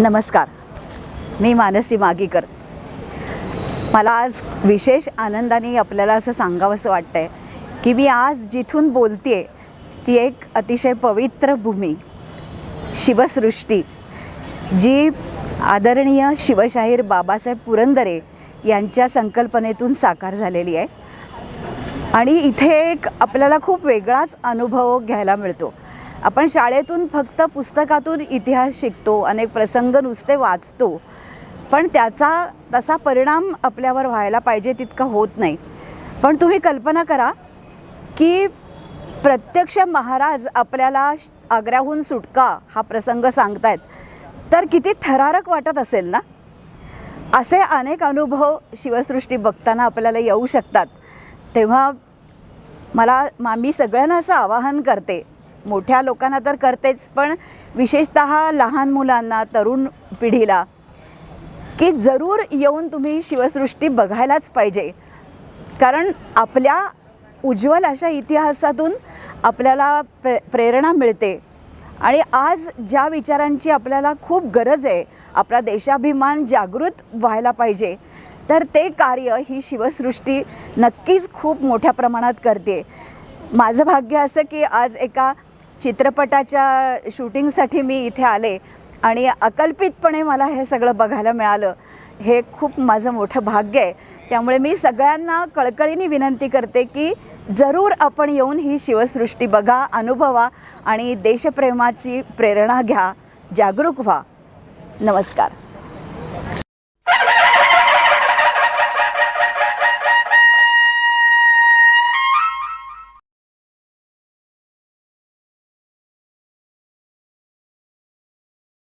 नमस्कार. मी मानसी मागीकर. मला आज विशेष आनंदाने आपल्याला असं सांगावंसं वाटतं आहे की मी आज जिथून बोलते ती एक अतिशय पवित्र भूमी शिवसृष्टी जी आदरणीय शिवशाहीर बाबासाहेब पुरंदरे यांच्या संकल्पनेतून साकार झालेली आहे. आणि इथे एक आपल्याला खूप वेगळाच अनुभव घ्यायला मिळतो. आपण शाळेतून फक्त पुस्तकातून इतिहास शिकतो अनेक प्रसंग नुसते वाचतो. पण त्याचा तसा परिणाम आपल्यावर व्हायला पाहिजे तितका होत नाही. पण तुम्ही कल्पना करा की प्रत्यक्ष महाराज आपल्याला श- आग्र्याहून सुटका हा प्रसंग सांगतायत. तर किती थरारक वाटत असेल ना? असे अनेक अनुभव शिवसृष्टी बघताना आपल्याला येऊ शकतात. तेव्हा मला मा मी सगळ्यांना असं आवाहन करते मोठ्या लोकांना तर करतेच पण विशेषत लहान मुलांना तरुण पिढीला की जरूर येऊन तुम्ही शिवसृष्टी बघायलाच पाहिजे. कारण आपल्या उज्ज्वल अशा इतिहासातून आपल्याला प्रे प्रेरणा मिळते. आणि आज ज्या विचारांची आपल्याला खूप गरज आहे आपला देशाभिमान जागृत व्हायला पाहिजे तर ते कार्य ही शिवसृष्टी नक्कीच खूप मोठ्या प्रमाणात करते. माझं भाग्य असं की आज एका चित्रपटाच्या शूटिंगसाठी मी इथे आले आणि अकल्पितपणे मला हे सगळं बघायला मिळालं. हे खूप माझं मोठं भाग्य आहे. त्यामुळे मी सगळ्यांना कळकळीने विनंती करते की जरूर आपण येऊन ही शिवसृष्टी बघा अनुभवा आणि देशप्रेमाची प्रेरणा घ्या जागरूक व्हा. नमस्कार.